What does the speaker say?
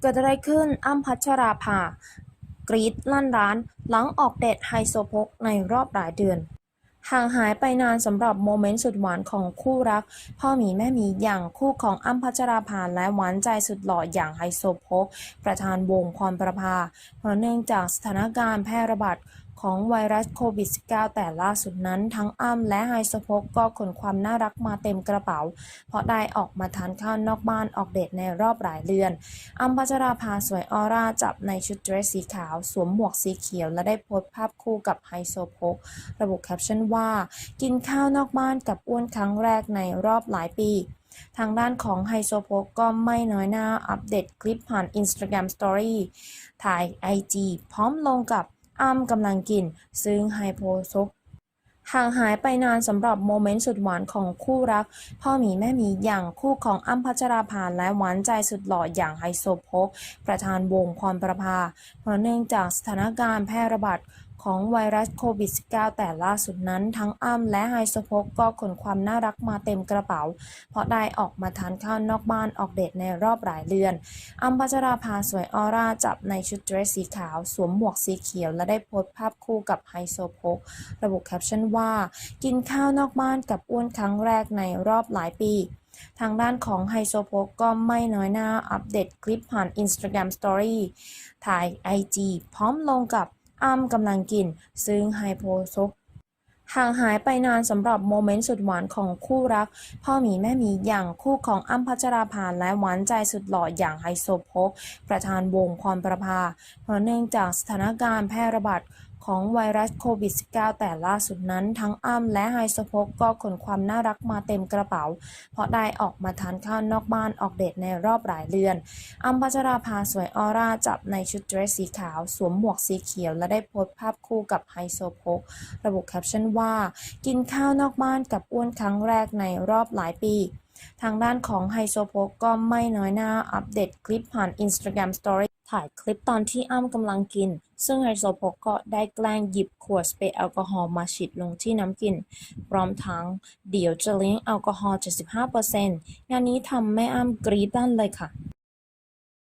เกิดอะไรขึ้นอ้ำพัชราภากรีดลั่นร้าน หลังออกเดทไฮโซโพกในรอบหลายเดือน ห่างหายไปนานสำหรับโมเมนต์สุดหวานของคู่รัก พ่อหมีแม่หมีอย่างคู่ของอ้ำพัชราภาและหวานใจสุดหล่ออย่างไฮโซโพกประธานวงพรประภา เพราะเนื่องจากสถานการณ์แพร่ระบาด ของไวรัสโควิด -19 แต่ล่าสุดนั้นทั้งอ้ำและไฮโซโพกก็ขนความน่ารักมาเต็มกระเป๋า เพราะได้ออกมาทานข้าวนอกบ้านออกเดทในรอบหลายเดือน อ้ำพัชราภาสวยออร่าจับในชุดเดรสสีขาว สวมหมวกสีเขียว และได้โพสต์ภาพคู่กับไฮโซโพกระบุแคปชั่นว่า กินข้าวนอกบ้านกับอ้วนครั้งแรกในรอบหลายปีทางด้านของไฮโซโพกก็ไม่น้อยหน้าอัปเดตคลิปผ่าน Instagram Story ถ่าย IG พร้อมลงกับ อ้ำกำลังกิน ซึ่งไฮโซโพกห่างหายไปนานสำหรับโมเมนต์สุดหวานของคู่รัก พ่อหมีแม่หมีอย่างคู่ของอ้ำพัชราภาและหวานใจสุดหล่ออย่างไฮโซโพกประธานวงพรประภา เพราะเนื่องจากสถานการณ์แพร่ระบาด ของไวรัสโควิด -19 แต่ล่าสุดนั้น ทั้งอ้ำและไฮโซโพกก็ขนความน่ารักมาเต็มกระเป๋า เพราะได้ออกมาทานข้าวนอกบ้านออกเดทในรอบหลายเดือน อ้ำพัชราภาสวยออร่าจับในชุดเดรสสีขาว สวมหมวกสีเขียว และได้โพสต์ภาพคู่กับไฮโซโพกระบุแคปชั่นว่า กินข้าวนอกบ้านกับอ้วนครั้งแรกในรอบหลายปีทางด้านของไฮโซโพกก็ไม่น้อยหน้าอัปเดตคลิปผ่าน Instagram Story ถ่าย IG พร้อมลงกับ อ้ำกำลังกิน ซึ่งไฮโซโพกห่างหายไปนานสำหรับโมเมนต์สุดหวานของคู่รัก พ่อหมีแม่หมีอย่างคู่ของอ้ำพัชราภาและหวานใจสุดหล่ออย่างไฮโซโพกประธานวงพรประภา เพราะเนื่องจากสถานการณ์แพร่ระบาด ของไวรัสโควิด -19 แต่ล่าสุดนั้น ทั้งอ้ำและไฮโซโพกก็ขนความน่ารักมาเต็มกระเป๋า เพราะได้ออกมาทานข้าวนอกบ้านออกเดทในรอบหลายเดือนอ้ำพัชราภาสวยออร่าจับในชุดเดรสสีขาว สวมหมวกสีเขียว และได้โพสต์ภาพคู่กับไฮโซโพกระบุแคปชั่นว่า กินข้าวนอกบ้านกับอ้วนครั้งแรกในรอบหลายปี ทางด้านของไฮโซโพกก็ไม่น้อยหน้าอัปเดตคลิปผ่าน Instagram Story ถ่ายคลิปตอนที่อ้ำกำลังกิน ซึ่งไฮโซโพกก็ได้แกล้งหยิบขวดสเปรย์แอลกอฮอล์มาฉีดลงที่น้ำกิน พร้อมทั้งเดี๋ยวจะเลี้ยงแอลกอฮอล์ 75%งานนี้ทำแม่อ้ำกรี๊ดด้านเลยค่ะ